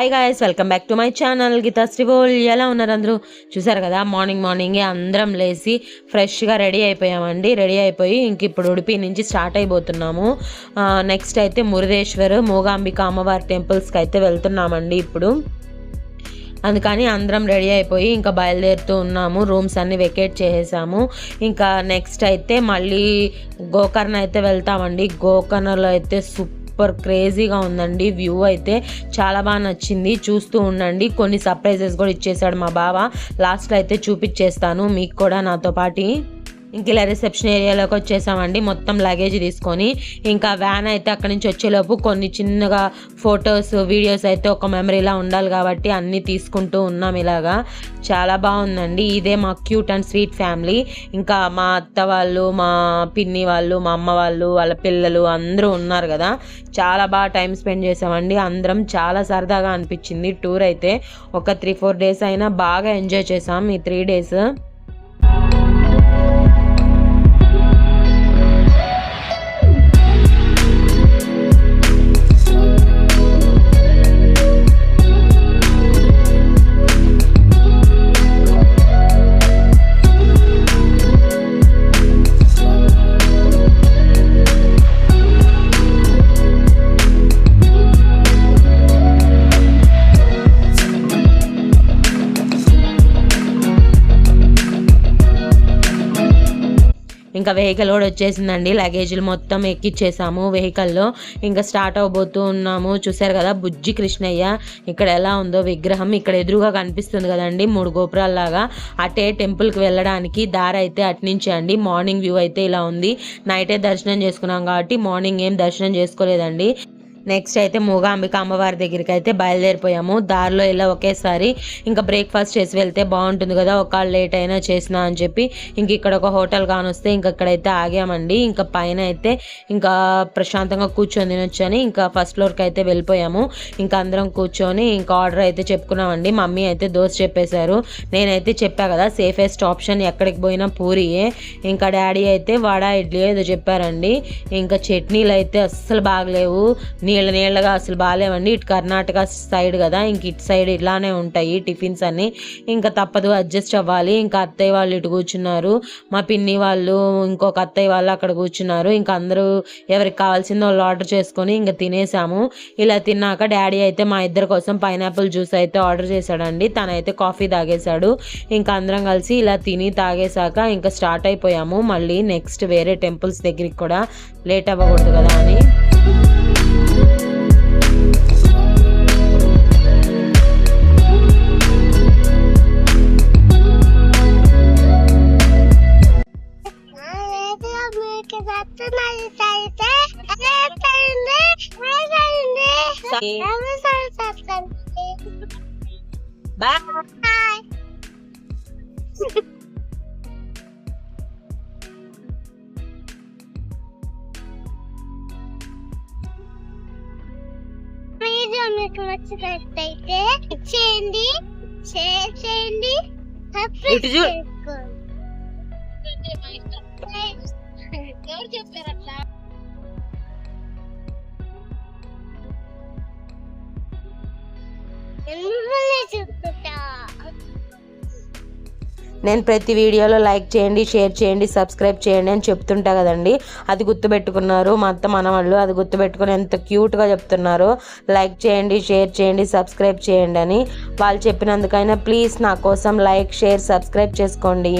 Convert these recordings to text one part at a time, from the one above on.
Hi guys welcome back to my channel Geetha శ్రీవోల్ ఎలా ఉన్నారు అందరూ? చూసారు కదా మార్నింగ్ మార్నింగే అందరం లేచి ఫ్రెష్గా రెడీ అయిపోయామండి. రెడీ అయిపోయి ఇంక ఇప్పుడు ఉడిపి నుంచి స్టార్ట్ అయిపోతున్నాము. నెక్స్ట్ అయితే మురుదేశ్వర్ మూగాంబిక అమ్మవారి టెంపుల్స్కి అయితే వెళ్తున్నామండి ఇప్పుడు. అందుకని అందరం రెడీ అయిపోయి ఇంకా బయలుదేరుతూ ఉన్నాము. రూమ్స్ అన్ని వెకేట్ చేసేసాము. ఇంకా నెక్స్ట్ అయితే మళ్ళీ గోకర్ణ అయితే వెళ్తామండి. గోకర్ణలో అయితే సూపర్ సూపర్ క్రేజీగా ఉందండి. వ్యూ అయితే చాలా బాగా నచ్చింది. చూస్తూ ఉండండి. కొన్ని సర్ప్రైజెస్ కూడా ఇచ్చేసాడు మా బావ. లాస్ట్లో అయితే చూపించేస్తాను. మీకు కూడా నాతో పాటి. ఇంక ఇలా రిసెప్షన్ ఏరియాలోకి వచ్చేసామండి. మొత్తం లగేజ్ తీసుకొని ఇంకా వ్యాన్ అయితే అక్కడి నుంచి వచ్చేలోపు కొన్ని చిన్నగా ఫొటోస్ వీడియోస్ అయితే ఒక మెమరీలా ఉండాలి కాబట్టి అన్నీ తీసుకుంటూ ఉన్నాం ఇలాగా. చాలా బాగుందండి. ఇదే మా క్యూట్ అండ్ స్వీట్ ఫ్యామిలీ ఇంకా మా అత్త వాళ్ళు మా పిన్ని వాళ్ళు మా అమ్మ వాళ్ళు వాళ్ళ పిల్లలు అందరూ ఉన్నారు కదా. చాలా బాగా టైం స్పెండ్ చేసామండి. అందరం చాలా సరదాగా అనిపించింది. టూర్ అయితే ఒక త్రీ ఫోర్ డేస్ అయినా బాగా ఎంజాయ్ చేసాం ఈ త్రీ డేస్ ఇంకా వెహికల్ కూడా వచ్చేసిందండి. లగేజీలు మొత్తం ఎక్కిచ్చేసాము వెహికల్లో. ఇంకా స్టార్ట్ అవబోతూ ఉన్నాము. చూసారు కదా బుజ్జి కృష్ణయ్య ఇక్కడ ఎలా ఉందో విగ్రహం ఇక్కడ ఎదురుగా కనిపిస్తుంది కదండి మూడు గోపురాల్లాగా. అటే టెంపుల్కి వెళ్ళడానికి దారి అయితే అట్నుంచి అండి. మార్నింగ్ వ్యూ అయితే ఇలా ఉంది. నైటే దర్శనం చేసుకున్నాం కాబట్టి మార్నింగ్ ఏం దర్శనం చేసుకోలేదండి. నెక్స్ట్ అయితే మూగాంబిక అమ్మవారి దగ్గరికి అయితే బయలుదేరిపోయాము. దారిలో ఇలా ఒకేసారి ఇంకా బ్రేక్ఫాస్ట్ చేసి వెళ్తే బాగుంటుంది కదా ఒకవేళ లేట్ అయినా చేసినా అని చెప్పి. ఇంక ఇక్కడ ఒక హోటల్ కానొస్తే ఇంక ఇక్కడైతే ఆగామండి. ఇంకా పైన అయితే ఇంకా ప్రశాంతంగా కూర్చొని తినొచ్చని ఇంకా ఫస్ట్ ఫ్లోర్కి అయితే వెళ్ళిపోయాము. ఇంకా అందరం కూర్చొని ఇంకా ఆర్డర్ అయితే చెప్పుకున్నామండి. మమ్మీ అయితే దోశ చెప్పేశారు. నేనైతే చెప్పా కదా సేఫెస్ట్ ఆప్షన్ ఎక్కడికి పోయినా పూరియే. ఇంకా డాడీ అయితే వడ ఇడ్లీ ఏదో చెప్పారండి. ఇంకా చట్నీలు అయితే అస్సలు బాగలేవు. నీళ్ళ నీళ్ళగా అసలు బాగాలేవండి ఇటు కర్ణాటక సైడ్ కదా ఇంక ఇటు సైడ్ ఇలానే ఉంటాయి టిఫిన్స్ అన్ని. ఇంకా తప్పదు అడ్జస్ట్ అవ్వాలి. ఇంకా అత్తయ్య వాళ్ళు ఇటు కూర్చున్నారు. మా పిన్ని వాళ్ళు ఇంకొక అత్తయ్య వాళ్ళు అక్కడ కూర్చున్నారు. ఇంకా అందరూ ఎవరికి కావాల్సిందో వాళ్ళు ఆర్డర్ చేసుకొని ఇంకా తినేసాము. ఇలా తిన్నాక డాడీ అయితే మా ఇద్దరి కోసం పైనాపిల్ జ్యూస్ అయితే ఆర్డర్ చేశాడండి. తనైతే కాఫీ తాగేశాడు. ఇంకా అందరం కలిసి ఇలా తిని తాగేశాక ఇంకా స్టార్ట్ అయిపోయాము. మళ్ళీ నెక్స్ట్ వేరే టెంపుల్స్ దగ్గరికి కూడా లేట్ అవ్వకూడదు కదా అని. బాయ్ వీడియో మీకు నచ్చినట్లయితే చేయండి షేర్ చేయండి సబ్స్క్రైబ్ ఇటు చూ- ఎవరు చెప్పారట్లా నేను ప్రతి వీడియోలో లైక్ చేయండి షేర్ చేయండి సబ్స్క్రైబ్ చేయండి అని చెప్తుంటా కదండి. అది గుర్తుపెట్టుకున్నారు మా అత్త మనవాళ్ళు అది గుర్తుపెట్టుకుని ఎంత క్యూట్గా చెప్తున్నారు. లైక్ చేయండి షేర్ చేయండి సబ్స్క్రైబ్ చేయండి అని వాళ్ళు చెప్పినందుకైనా ప్లీజ్ నా కోసం లైక్ షేర్ సబ్స్క్రైబ్ చేసుకోండి.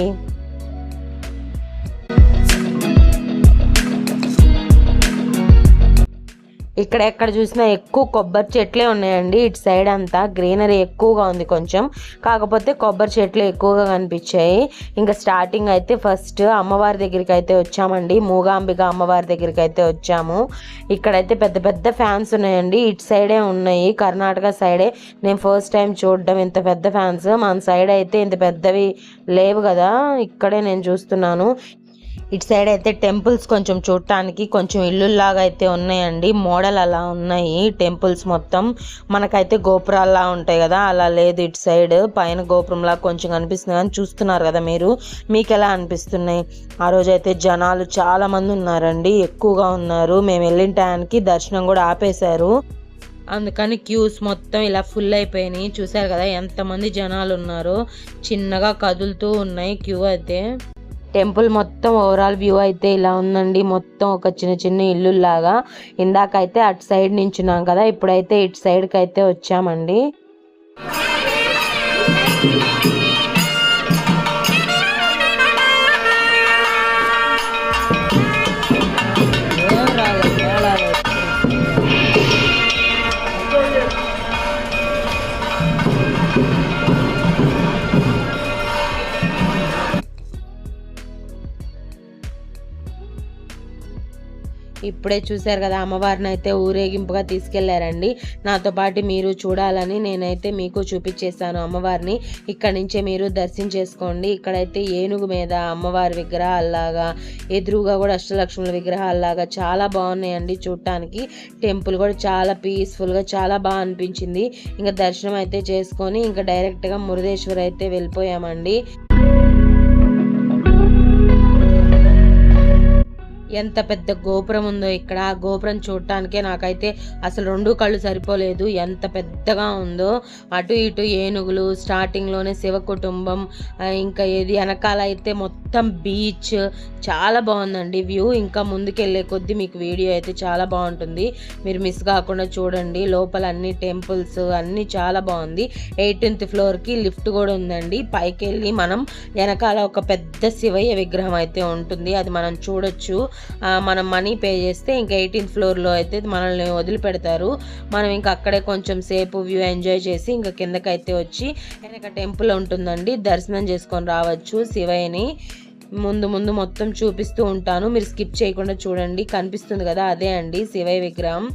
ఇక్కడ ఎక్కడ చూసినా ఎక్కువ కొబ్బరి చెట్లే ఉన్నాయండి. ఇటు సైడ్ అంతా గ్రీనరీ ఎక్కువగా ఉంది కొంచెం. కాకపోతే కొబ్బరి చెట్లు ఎక్కువగా కనిపించాయి. ఇంకా స్టార్టింగ్ అయితే ఫస్ట్ అమ్మవారి దగ్గరికి అయితే వచ్చామండి. మూగాంబిక అమ్మవారి దగ్గరికి అయితే వచ్చాము. ఇక్కడైతే పెద్ద పెద్ద ఫ్యాన్స్ ఉన్నాయండి. ఇటు సైడే ఉన్నాయి. కర్ణాటక సైడే నేను ఫస్ట్ టైం చూడడం ఇంత పెద్ద ఫ్యాన్స్. మన సైడ్ అయితే ఇంత పెద్దవి లేవు కదా. ఇక్కడే నేను చూస్తున్నాను. ఇటు సైడ్ అయితే టెంపుల్స్ కొంచెం చూడటానికి కొంచెం ఇల్లుల్లాగా అయితే ఉన్నాయండి. మోడల్ అలా ఉన్నాయి. టెంపుల్స్ మొత్తం మనకైతే గోపురాల్లా ఉంటాయి కదా అలా లేదు ఇటు సైడ్. పైన గోపురంలా కొంచెం కనిపిస్తుంది కానీ చూస్తున్నారు కదా మీరు మీకు ఎలా అనిపిస్తున్నాయి? ఆ రోజు అయితే జనాలు చాలా మంది ఉన్నారండి ఎక్కువగా ఉన్నారు. మేము వెళ్ళిన టయానికి దర్శనం కూడా ఆపేశారు. అందుకని క్యూస్ మొత్తం ఇలా ఫుల్ అయిపోయినాయి. చూసారు కదా ఎంతమంది జనాలు ఉన్నారో. చిన్నగా కదులుతూ ఉన్నాయి క్యూ అయితే. టెంపుల్ మొత్తం ఓవరాల్ వ్యూ అయితే ఇలా ఉందండి. మొత్తం ఒక చిన్న చిన్న ఇల్లు లాగా ఇందాకైతే అటు సైడ్ నించున్నాం కదా ఇప్పుడైతే ఇటు సైడ్కి అయితే వచ్చామండి. ఇప్పుడే చూశారు కదా అమ్మవారిని అయితే ఊరేగింపుగా తీసుకెళ్ళారండి. నాతో పాటు మీరు చూడాలని నేనైతే మీకు చూపించేశాను అమ్మవారిని. ఇక్కడ నుంచే మీరు దర్శించేసుకోండి ఇక్కడైతే ఏనుగు మీద అమ్మవారి విగ్రహాల్లాగా ఎదురుగా కూడా అష్టలక్ష్ముల విగ్రహాల్లాగా చాలా బాగున్నాయండి చూడటానికి టెంపుల్ కూడా చాలా పీస్ఫుల్గా చాలా బాగా అనిపించింది. ఇంకా దర్శనం అయితే చేసుకొని ఇంకా డైరెక్ట్గా మురుదేశ్వర్ అయితే వెళ్ళిపోయామండి. ఎంత పెద్ద గోపురం ఉందో ఇక్కడ. ఆ గోపురం చూడటానికే నాకైతే అసలు రెండు కళ్ళు సరిపోలేదు. ఎంత పెద్దగా ఉందో. అటు ఇటు ఏనుగులు స్టార్టింగ్లోనే శివ కుటుంబం ఇంకా ఏది వెనకాల అయితే మొత్తం బీచ్. చాలా బాగుందండి వ్యూ. ఇంకా ముందుకెళ్ళే కొద్దీ మీకు వీడియో అయితే చాలా బాగుంటుంది. మీరు మిస్ కాకుండా చూడండి. లోపల అన్ని టెంపుల్స్ అన్నీ చాలా బాగుంది. ఎయిటీన్త్ ఫ్లోర్కి లిఫ్ట్ కూడా ఉందండి. పైకి వెళ్ళి మనం వెనకాల ఒక పెద్ద శివయ్య విగ్రహం అయితే ఉంటుంది. అది మనం చూడొచ్చు. మనం మనీ పే చేస్తే ఇంకా ఎయిటీన్త్ ఫ్లోర్లో అయితే మనల్ని వదిలిపెడతారు. మనం ఇంకా అక్కడే కొంచెం సేపు వ్యూ ఎంజాయ్ చేసి ఇంకా కిందకైతే వచ్చి వెనక టెంపుల్ ఉంటుందండి. దర్శనం చేసుకొని రావచ్చు శివయ్యని. ముందు ముందు మొత్తం చూపిస్తూ ఉంటాను. మీరు స్కిప్ చేయకుండా చూడండి. కనిపిస్తుంది కదా అదే అండి శివయ్య విగ్రహం.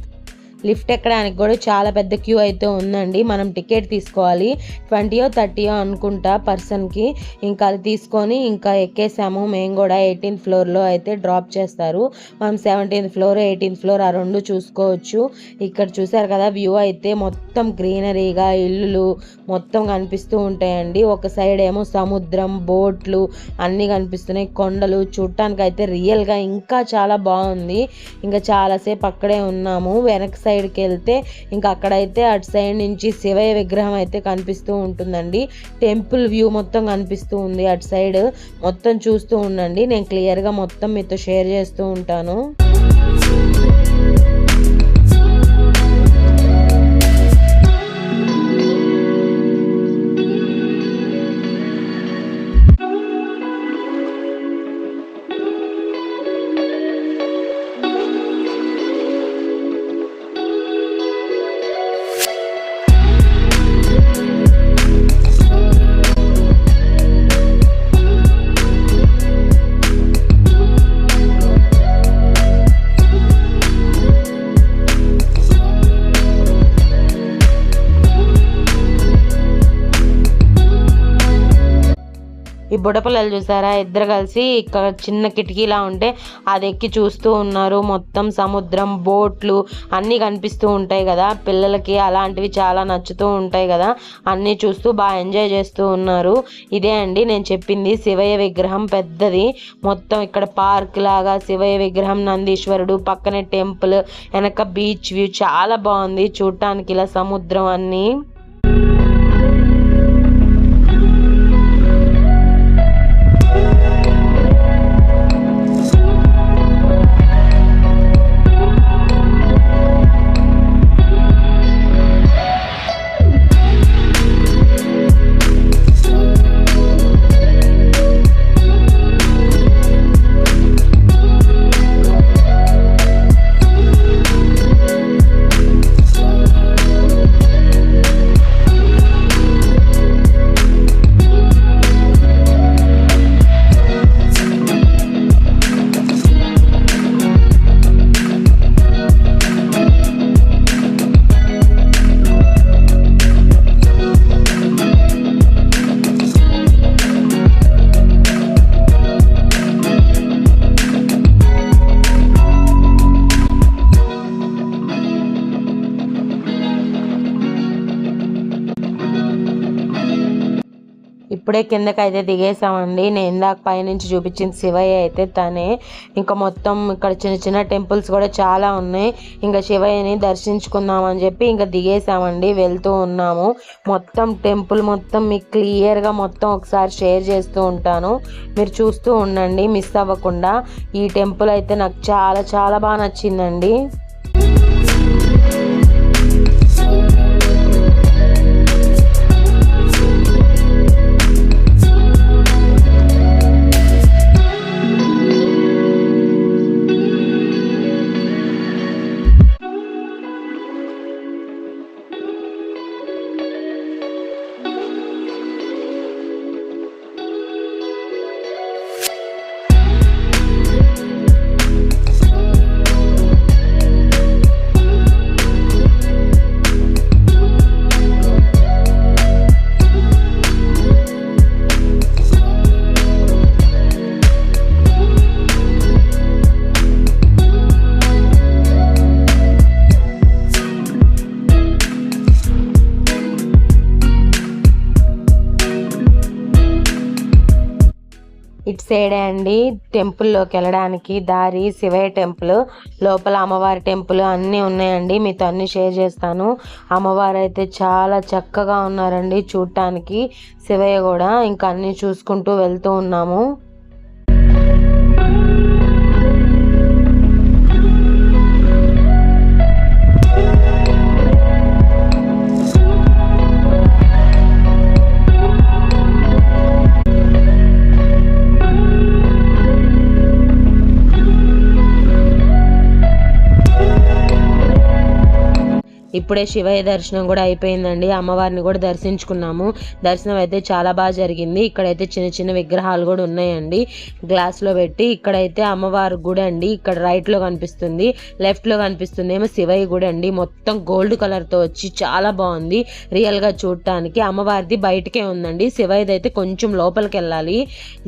లిఫ్ట్ ఎక్కడానికి కూడా చాలా పెద్ద క్యూ అయితే ఉందండి. మనం టికెట్ తీసుకోవాలి. ట్వంటీయో థర్టీయో అనుకుంటా పర్సన్కి ఇంకా అది తీసుకొని ఇంకా ఎక్కేసాము. మేము కూడా ఎయిటీన్త్ ఫ్లోర్లో అయితే డ్రాప్ చేస్తారు. మనం సెవెంటీన్త్ ఫ్లోర్ ఎయిటీన్త్ ఫ్లోర్ ఆ రెండు చూసుకోవచ్చు. ఇక్కడ చూసారు కదా వ్యూ అయితే మొత్తం గ్రీనరీగా ఇల్లులు మొత్తం కనిపిస్తూ ఉంటాయండి. ఒక సైడ్ ఏమో సముద్రం బోట్లు అన్నీ కనిపిస్తున్నాయి. కొండలు చూడటానికి అయితే రియల్గా ఇంకా చాలా బాగుంది. ఇంకా చాలాసేపు అక్కడే ఉన్నాము. వెనక సైడ్కి వెళ్తే ఇంకా అక్కడైతే అటు సైడ్ నుంచి శివయ్య విగ్రహం అయితే కనిపిస్తూ ఉంటుందండి. టెంపుల్ వ్యూ మొత్తం కనిపిస్తూ ఉంది. అటు సైడ్ మొత్తం చూస్తూ ఉండండి. నేను క్లియర్గా మొత్తం మీతో షేర్ చేస్తూ ఉంటాను. బుడపల్లలు చూసారా? ఇద్దరు కలిసి ఇక్కడ చిన్న కిటికీలా ఉంటే అది ఎక్కి చూస్తూ ఉన్నారు. మొత్తం సముద్రం బోట్లు అన్నీ కనిపిస్తూ ఉంటాయి కదా. పిల్లలకి అలాంటివి చాలా నచ్చుతూ ఉంటాయి కదా. అన్నీ చూస్తూ బాగా ఎంజాయ్ చేస్తూ ఉన్నారు. ఇదే అండి నేను చెప్పింది శివయ్య విగ్రహం పెద్దది. మొత్తం ఇక్కడ పార్క్ లాగా శివయ్య విగ్రహం నందీశ్వరుడు పక్కనే టెంపుల్ వెనక బీచ్ వ్యూ చాలా బాగుంది. చూడటానికి ఇలా సముద్రం అన్నీ. ఇప్పుడే కిందకి అయితే దిగేసామండి నేను ఇందాక పైనుంచి చూపించిన శివయ్య అయితే తనే. ఇంకా మొత్తం ఇక్కడ చిన్న చిన్న టెంపుల్స్ కూడా చాలా ఉన్నాయి. ఇంకా శివయ్యని దర్శించుకుందామని చెప్పి ఇంకా దిగేసామండి వెళ్తూ ఉన్నాము. మొత్తం టెంపుల్ మొత్తం మీకు క్లియర్గా మొత్తం ఒకసారి షేర్ చేస్తూ ఉంటాను. మీరు చూస్తూ ఉండండి మిస్ అవ్వకుండా. ఈ టెంపుల్ అయితే నాకు చాలా చాలా బాగా నచ్చిందండి. ఇటు సైడే అండి టెంపుల్లోకి వెళ్ళడానికి దారి శివయ్య టెంపుల్ లోపల అమ్మవారి టెంపుల్ అన్నీ ఉన్నాయండి. మీతో అన్ని షేర్ చేస్తాను. అమ్మవారు అయితే చాలా చక్కగా ఉన్నారండి చూడటానికి శివయ్య కూడా ఇంకా అన్నీ చూసుకుంటూ వెళ్తూ ఉన్నాము. ఇప్పుడే శివయ్య దర్శనం కూడా అయిపోయిందండి. అమ్మవారిని కూడా దర్శించుకున్నాము. దర్శనం అయితే చాలా బాగా జరిగింది. ఇక్కడైతే చిన్న చిన్న విగ్రహాలు కూడా ఉన్నాయండి. గ్లాస్లో పెట్టి ఇక్కడైతే అమ్మవారి గుడి అండి. ఇక్కడ రైట్లో కనిపిస్తుంది. లెఫ్ట్లో కనిపిస్తుంది ఏమో శివయ్య గుడి అండి. మొత్తం గోల్డ్ కలర్తో వచ్చి చాలా బాగుంది. రియల్గా చూడటానికి అమ్మవారిది బయటకే ఉందండి. శివయ్యది అయితే కొంచెం లోపలికి వెళ్ళాలి.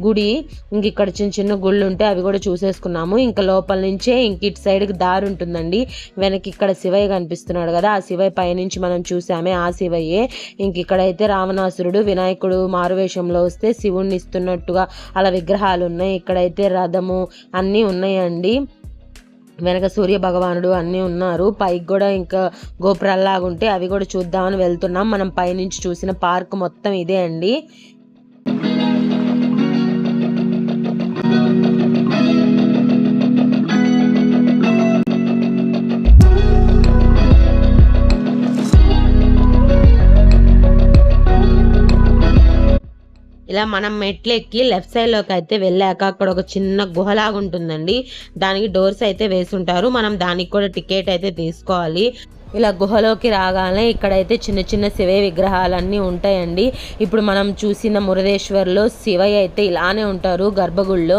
గుడి ఇంక ఇక్కడ చిన్న చిన్న గుళ్ళు ఉంటే అవి కూడా చూసేసుకున్నాము. ఇంకా లోపల నుంచే ఇంక ఇటు సైడ్కి దారి ఉంటుందండి. వెనక్కి ఇక్కడ శివయ్య కనిపిస్తున్నాడు కదా శివయ్య పైనుంచి మనం చూసామే ఆ శివయ్యే ఇంక ఇక్కడైతే రావణాసురుడు వినాయకుడు మారువేషంలో వస్తే శివుణ్ణి ఇస్తున్నట్టుగా అలా విగ్రహాలు ఉన్నాయి ఇక్కడైతే రథము అన్నీ ఉన్నాయండి. వెనక సూర్య భగవానుడు అన్నీ ఉన్నారు. పైకి కూడా ఇంకా గోపురాల్లాగా ఉంటే అవి కూడా చూద్దామని వెళ్తున్నాం. మనం పైనుంచి చూసిన పార్క్ మొత్తం ఇదే అండి. ఇలా మనం మెట్లు ఎక్కి లెఫ్ట్ సైడ్లోకి అయితే వెళ్ళాక అక్కడ ఒక చిన్న గుహలాగా ఉంటుందండి దానికి డోర్స్ అయితే వేసుంటారు. మనం దానికి కూడా టికెట్ అయితే తీసుకోవాలి. ఇలా గుహలోకి రాగానే ఇక్కడైతే చిన్న చిన్న శివ విగ్రహాలన్నీ ఉంటాయండి. ఇప్పుడు మనం చూసిన మురదేశ్వర్లో శివయ్య అయితే ఇలానే ఉంటారు గర్భగుడిలో.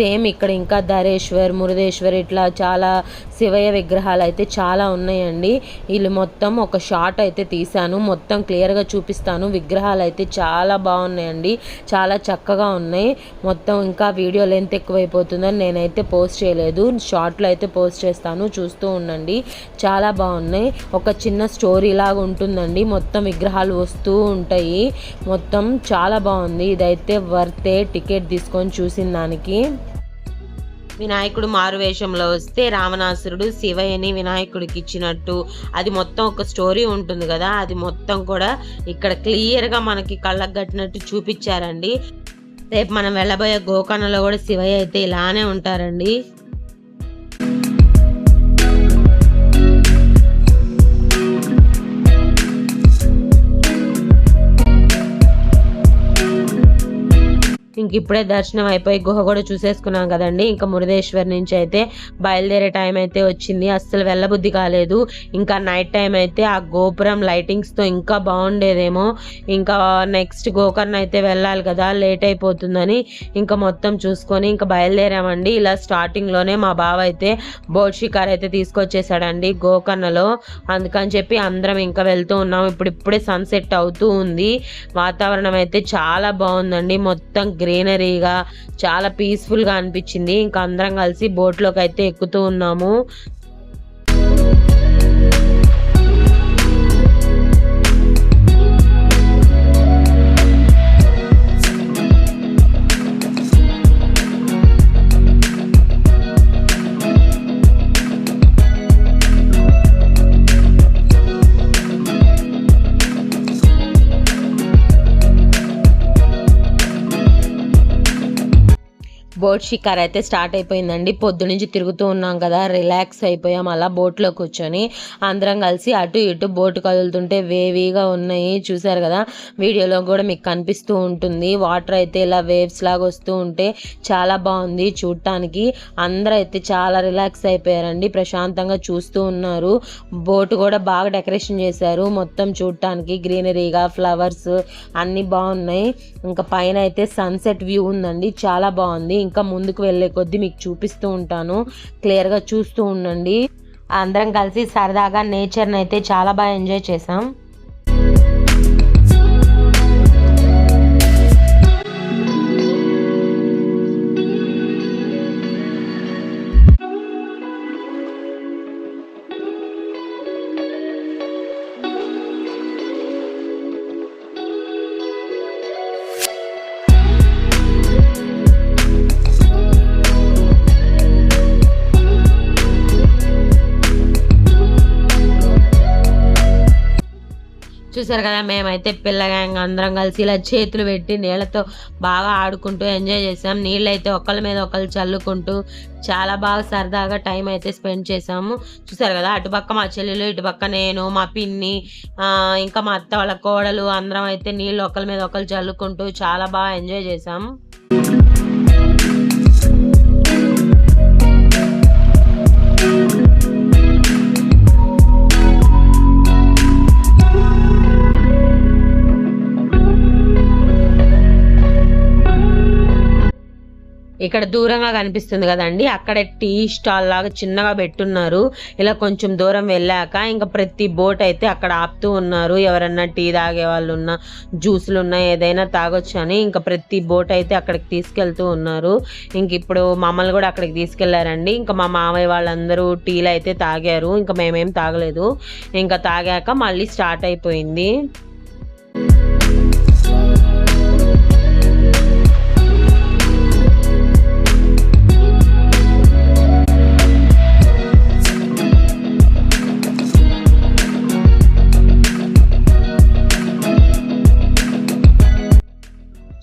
సేమ్ ఇక్కడ ఇంకా ధరేశ్వర్ మురుదేశ్వర్ ఇట్లా చాలా శివయ్య విగ్రహాలు అయితే చాలా ఉన్నాయండి. వీళ్ళు మొత్తం ఒక షాట్ అయితే తీశాను. మొత్తం క్లియర్గా చూపిస్తాను. విగ్రహాలు అయితే చాలా బాగున్నాయండి. చాలా చక్కగా ఉన్నాయి. మొత్తం ఇంకా వీడియో లెంత్ ఎక్కువైపోతుందని నేనైతే పోస్ట్ చేయలేదు. షార్ట్లో అయితే పోస్ట్ చేస్తాను. చూస్తూ ఉండండి. చాలా బాగున్నాయి. ఒక చిన్న స్టోరీ లాగా ఉంటుందండి. మొత్తం విగ్రహాలు వస్తూ ఉంటాయి. మొత్తం చాలా బాగుంది. ఇదైతే వర్తే టికెట్ తీసుకొని చూసిన దానికి. వినాయకుడు మారువేషంలో వస్తే రావణాసురుడు శివయ్యని వినాయకుడికి ఇచ్చినట్టు. అది మొత్తం ఒక స్టోరీ ఉంటుంది కదా అది మొత్తం కూడా ఇక్కడ క్లియర్గా మనకి కళ్ళకు కట్టినట్టు చూపించారండి. రేపు మనం వెళ్ళబోయే గోకర్ణలో కూడా శివయ్య అయితే ఇలానే ఉంటారండి. ఇంక ఇప్పుడే దర్శనం అయిపోయి గుహ కూడా చూసేసుకున్నాం కదండి. ఇంకా మురుదేశ్వర్ నుంచి అయితే బయలుదేరే టైం అయితే వచ్చింది. అస్సలు వెళ్ళబుద్ధి కాలేదు. ఇంకా నైట్ టైం అయితే ఆ గోపురం లైటింగ్స్తో ఇంకా బాగుండేదేమో. ఇంకా నెక్స్ట్ గోకర్ణ అయితే వెళ్ళాలి కదా లేట్ అయిపోతుందని ఇంకా మొత్తం చూసుకొని ఇంకా బయలుదేరామండి. ఇలా స్టార్టింగ్లోనే మా బావ అయితే బోట్ షికార్ అయితే తీసుకొచ్చేసాడండి గోకర్ణలో. అందుకని చెప్పి అందరం ఇంకా వెళ్తూ ఉన్నాం. ఇప్పుడు ఇప్పుడే సన్సెట్ అవుతూ ఉంది. వాతావరణం అయితే చాలా బాగుందండి. మొత్తం గ్రీనరీగా చాలా పీస్ఫుల్గా అనిపించింది. ఇంకా అందరం కలిసి బోట్లోకి అయితే ఎక్కుతూ ఉన్నాము. బోట్ షికార్ అయితే స్టార్ట్ అయిపోయిందండి. పొద్దు నుంచి తిరుగుతూ ఉన్నాం కదా రిలాక్స్ అయిపోయాం అలా బోట్లో కూర్చొని అందరం కలిసి అటు ఇటు బోట్ కదులుతుంటే వేవీగా ఉన్నాయి. చూసారు కదా వీడియోలో కూడా మీకు కనిపిస్తూ ఉంటుంది. వాటర్ అయితే ఇలా వేవ్స్ లాగా వస్తూ ఉంటే చాలా బాగుంది చూడటానికి అందరూ అయితే చాలా రిలాక్స్ అయిపోయారండి ప్రశాంతంగా చూస్తూ ఉన్నారు. బోట్ కూడా బాగా డెకరేషన్ చేశారు మొత్తం చూడటానికి గ్రీనరీగా ఫ్లవర్స్ అన్నీ బాగున్నాయి. ఇంకా పైన అయితే సన్సెట్ వ్యూ ఉందండి చాలా బాగుంది. ఇంకా ముందుకు వెళ్ళే కొద్దీ మీకు చూపిస్తూ ఉంటాను. క్లియర్గా చూస్తూ ఉండండి. అందరం కలిసి సరదాగా నేచర్ని అయితే చాలా బాగా ఎంజాయ్ చేసాం చూసారు కదా మేమైతే పిల్లగాంగ్ అందరం కలిసి ఇలా చేతులు పెట్టి నీళ్ళతో బాగా ఆడుకుంటూ ఎంజాయ్ చేసాం. నీళ్ళు అయితే ఒకళ్ళ మీద ఒకళ్ళు చల్లుకుంటూ చాలా బాగా సరదాగా టైం అయితే స్పెండ్ చేసాము. చూసారు కదా అటుపక్క మా చెల్లెలు ఇటుపక్క నేను మా పిన్ని ఇంకా మా అత్త వాళ్ళ కోడలు అందరం అయితే నీళ్ళు ఒకళ్ళ మీద ఒకళ్ళు చల్లుకుంటూ చాలా బాగా ఎంజాయ్ చేసాం ఇక్కడ దూరంగా కనిపిస్తుంది కదండి. అక్కడే టీ స్టాల్ లాగా చిన్నగా పెట్టున్నారు. ఇలా కొంచెం దూరం వెళ్ళాక ఇంకా ప్రతి బోట్ అయితే అక్కడ ఆపుతూ ఉన్నారు. ఎవరన్నా టీ తాగే వాళ్ళు ఉన్నా జ్యూసులు ఉన్నా ఏదైనా తాగొచ్చు అని ఇంకా ప్రతి బోట్ అయితే అక్కడికి తీసుకెళ్తూ ఉన్నారు. ఇంక ఇప్పుడు మమ్మల్ని కూడా అక్కడికి తీసుకెళ్ళారండి. ఇంకా మా మామయ్య వాళ్ళందరూ టీలు అయితే తాగారు. ఇంకా మేమేం తాగలేదు. ఇంకా తాగాక మళ్ళీ స్టార్ట్ అయిపోయింది.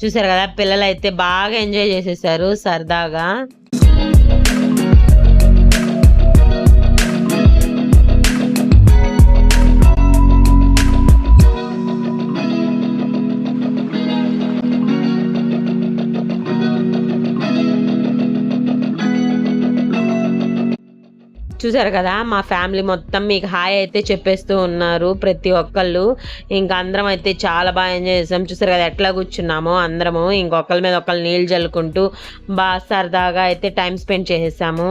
చూసారు కదా? పిల్లలు అయితే బాగా ఎంజాయ్ చేసేసారు సరదాగా. చూసారు కదా మా ఫ్యామిలీ మొత్తం మీకు హాయ్ అయితే చెప్పేస్తూ ఉన్నారు ప్రతి ఒక్కళ్ళు. ఇంకా అందరం అయితే చాలా బాగా ఎంజాయ్ చేసాం. చూసారు కదా ఎట్లా కూర్చున్నామో అందరము. ఇంకొకళ్ళ మీద ఒకళ్ళు నీళ్ళు జల్లుకుంటూ బాగా సరదాగా అయితే టైం స్పెండ్ చేసేసాము.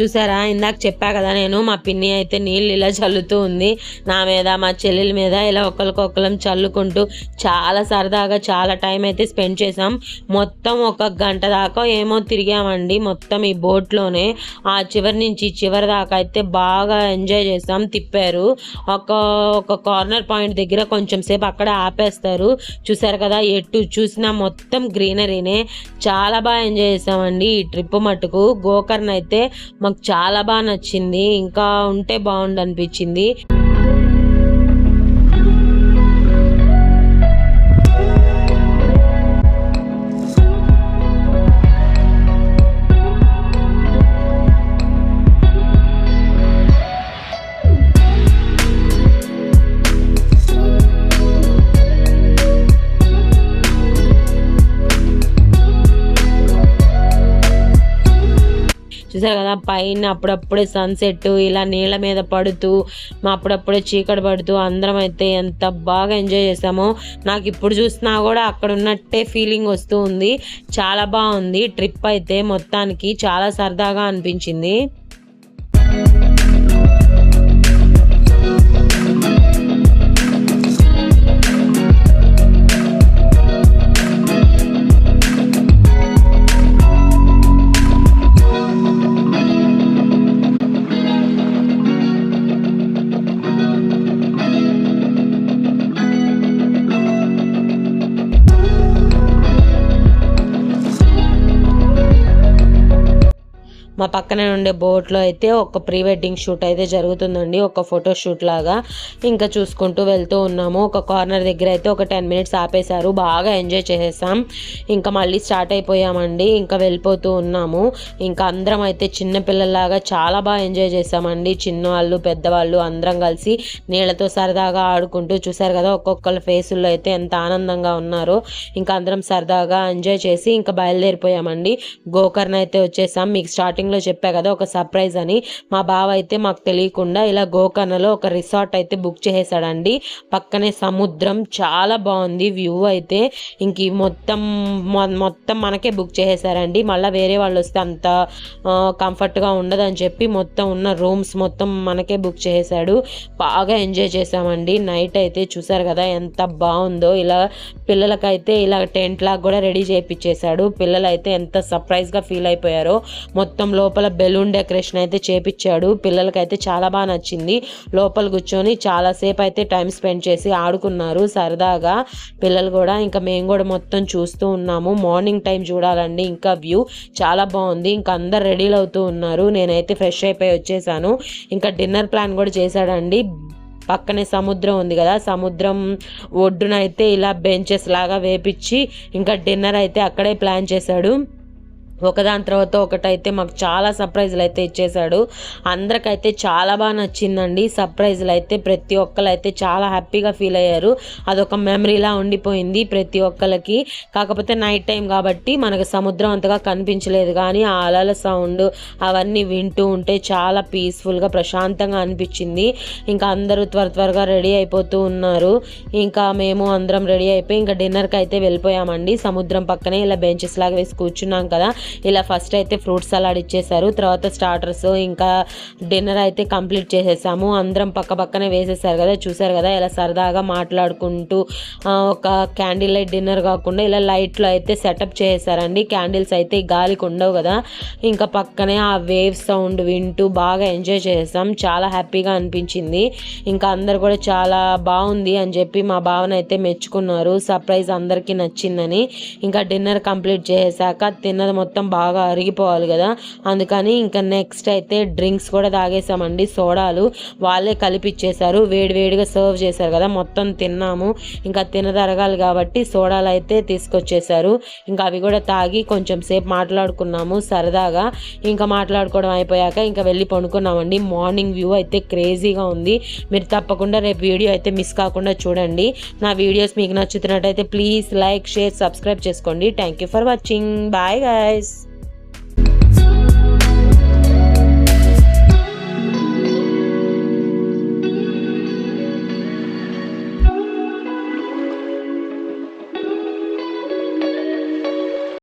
చూసారా? ఇందాక చెప్పా కదా నేను మా పిన్ని అయితే నీళ్ళు ఇలా చల్లుతూ ఉంది. నా మీద మా చెల్లెల మీద ఇలా ఒకరికొకరం చల్లుకుంటూ చాలా సరదాగా చాలా టైం అయితే స్పెండ్ చేసాం మొత్తం ఒక గంట దాకా ఏమో తిరిగామండి మొత్తం ఈ బోట్లోనే. ఆ చివరి నుంచి చివరి దాకా అయితే బాగా ఎంజాయ్ చేసాం తిప్పారు. ఒక ఒక కార్నర్ పాయింట్ దగ్గర కొంచెం సేపు అక్కడ ఆపేస్తారు. చూసారు కదా ఎటు చూసినా మొత్తం గ్రీనరీనే చాలా బాగా ఎంజాయ్ చేసామండి ఈ ట్రిప్ మటుకు. గోకర్ణ అయితే మాకు చాలా బాగా నచ్చింది. ఇంకా ఉంటే బాగుండు అనిపించింది చూసారు కదా? పైన అప్పుడప్పుడే సన్సెట్ ఇలా నీళ్ళ మీద పడుతూ మా అప్పుడప్పుడే చీకటి పడుతూ అందరం అయితే ఎంత బాగా ఎంజాయ్ చేసామో నాకు ఇప్పుడు చూసినా కూడా అక్కడ ఉన్నట్టే ఫీలింగ్ వస్తూ ఉంది. చాలా బాగుంది. ట్రిప్ అయితే మొత్తానికి చాలా సరదాగా అనిపించింది. మా పక్కనే ఉండే బోట్లో అయితే ఒక ప్రీ వెడ్డింగ్ షూట్ అయితే జరుగుతుందండి. ఒక ఫోటో షూట్ లాగా ఇంకా చూసుకుంటూ వెళ్తూ ఉన్నాము. ఒక కార్నర్ దగ్గర అయితే ఒక టెన్ మినిట్స్ ఆపేశారు. బాగా ఎంజాయ్ చేసేసాం. ఇంకా మళ్ళీ స్టార్ట్ అయిపోయామండి. ఇంకా వెళ్ళిపోతూ ఉన్నాము. ఇంకా అందరం అయితే చిన్న పిల్లల్లాగా చాలా బాగా ఎంజాయ్ చేసామండి. చిన్నవాళ్ళు పెద్దవాళ్ళు అందరం కలిసి నీళ్ళతో సరదాగా ఆడుకుంటూ చూసారు కదా ఒక్కొక్కళ్ళ ఫేసుల్లో అయితే ఎంత ఆనందంగా ఉన్నారో. ఇంకా అందరం సరదాగా ఎంజాయ్ చేసి ఇంకా బయలుదేరిపోయామండి. గోకర్ణ అయితే వచ్చేసాం. మీకు స్టార్టింగ్ స్టార్టింగ్లో చెప్పా కదా ఒక సర్ప్రైజ్ అని. మా బావ అయితే మాకు తెలియకుండా ఇలా గోకర్ణలో ఒక రిసార్ట్ అయితే బుక్ చేసేసాడండి. పక్కనే సముద్రం చాలా బాగుంది వ్యూ అయితే. ఇంక మొత్తం మొ- మొత్తం మనకే బుక్ చేసేసారండి. మళ్ళీ వేరే వాళ్ళు వస్తే అంత కంఫర్ట్గా ఉండదని చెప్పి మొత్తం ఉన్న రూమ్స్ మొత్తం మనకే బుక్ చేసేసాడు. బాగా ఎంజాయ్ చేసామండి. నైట్ అయితే చూసారు కదా ఎంత బాగుందో. ఇలా పిల్లలకైతే ఇలా టెంట్ లాగా కూడా రెడీ చేయించేశాడు పిల్లలు అయితే ఎంత సర్ప్రైజ్గా ఫీల్ అయిపోయారో. మొత్తం లోపల బెలూన్ డెకరేషన్ అయితే చేపించాడు పిల్లలకైతే చాలా బాగా నచ్చింది. లోపల కూర్చొని చాలాసేపు అయితే టైం స్పెండ్ చేసి ఆడుకున్నారు. సరదాగా పిల్లలు కూడా ఇంకా మేము కూడా మొత్తం చూస్తూ ఉన్నాము. మార్నింగ్ టైం చూడాలండి. ఇంకా వ్యూ చాలా బాగుంది. ఇంకా అందరు రెడీలు అవుతూ ఉన్నారు. నేనైతే ఫ్రెష్ అయిపోయి వచ్చేసాను. ఇంకా డిన్నర్ ప్లాన్ కూడా చేశాడండి. పక్కనే సముద్రం ఉంది కదా. సముద్రం ఒడ్డునైతే ఇలా బెంచెస్ లాగా వేపించి ఇంకా డిన్నర్ అయితే అక్కడే ప్లాన్ చేశాడు. ఒకదాని తర్వాత ఒకటైతే మాకు చాలా సర్ప్రైజ్లు అయితే ఇచ్చేశాడు. అందరికైతే చాలా బాగా నచ్చిందండి. సర్ప్రైజ్లు అయితే ప్రతి ఒక్కరు అయితే చాలా హ్యాపీగా ఫీల్ అయ్యారు. అదొక మెమరీలా ఉండిపోయింది ప్రతి ఒక్కరికి కాకపోతే నైట్ టైం కాబట్టి మనకు సముద్రం అంతగా కనిపించలేదు. కానీ ఆ అలల సౌండ్ అవన్నీ వింటూ ఉంటే చాలా పీస్ఫుల్గా ప్రశాంతంగా అనిపించింది. ఇంకా అందరూ త్వర త్వరగా రెడీ అయిపోతూ ఉన్నారు. ఇంకా మేము అందరం రెడీ అయిపోయి ఇంకా డిన్నర్కి అయితే వెళ్ళిపోయామండి. సముద్రం పక్కనే ఇలా బెంచెస్ లాగా వేసి కూర్చున్నాం కదా. ఇలా ఫస్ట్ అయితే ఫ్రూట్ సలాడ్ ఇచ్చేసారు తర్వాత స్టార్టర్స్ ఇంకా డిన్నర్ అయితే కంప్లీట్ చేసేసాము. అందరం పక్క పక్కనే వేసేసారు కదా చూసారు కదా ఇలా సరదాగా మాట్లాడుకుంటూ ఒక క్యాండిల్ లైట్ డిన్నర్ కాకుండా ఇలా లైట్లో అయితే సెటప్ చేసేసారండి క్యాండిల్స్ అయితే గాలికి ఉండవు కదా ఇంకా పక్కనే ఆ వేవ్ సౌండ్ వింటూ బాగా ఎంజాయ్ చేసాం చాలా హ్యాపీగా అనిపించింది. ఇంకా అందరు కూడా చాలా బాగుంది అని చెప్పి మా భావన అయితే మెచ్చుకున్నారు. సర్ప్రైజ్ అందరికీ నచ్చిందని. ఇంకా డిన్నర్ కంప్లీట్ చేసాక తిన్నది మొత్తం బాగా అరిగిపోవాలి కదా. అందుకని ఇంకా నెక్స్ట్ అయితే డ్రింక్స్ కూడా తాగేసామండి సోడాలు. వాళ్ళే కలిపిచ్చేశారు వేడివేడిగా సర్వ్ చేశారు కదా. మొత్తం తిన్నాము. ఇంకా తినదరగాలి కాబట్టి సోడాలు అయితే తీసుకొచ్చేసారు. ఇంకా అవి కూడా తాగి కొంచెం సేపు మాట్లాడుకున్నాము సరదాగా. ఇంకా మాట్లాడుకోవడం అయిపోయాక ఇంకా వెళ్ళి పండుకున్నామండి. మార్నింగ్ వ్యూ అయితే క్రేజీగా ఉంది. మీరు తప్పకుండా రేపు వీడియో అయితే మిస్ కాకుండా చూడండి. నా వీడియోస్ మీకు నచ్చుతున్నట్టయితే ప్లీజ్ లైక్ షేర్ సబ్స్క్రైబ్ చేసుకోండి. Thank you for watching bye guys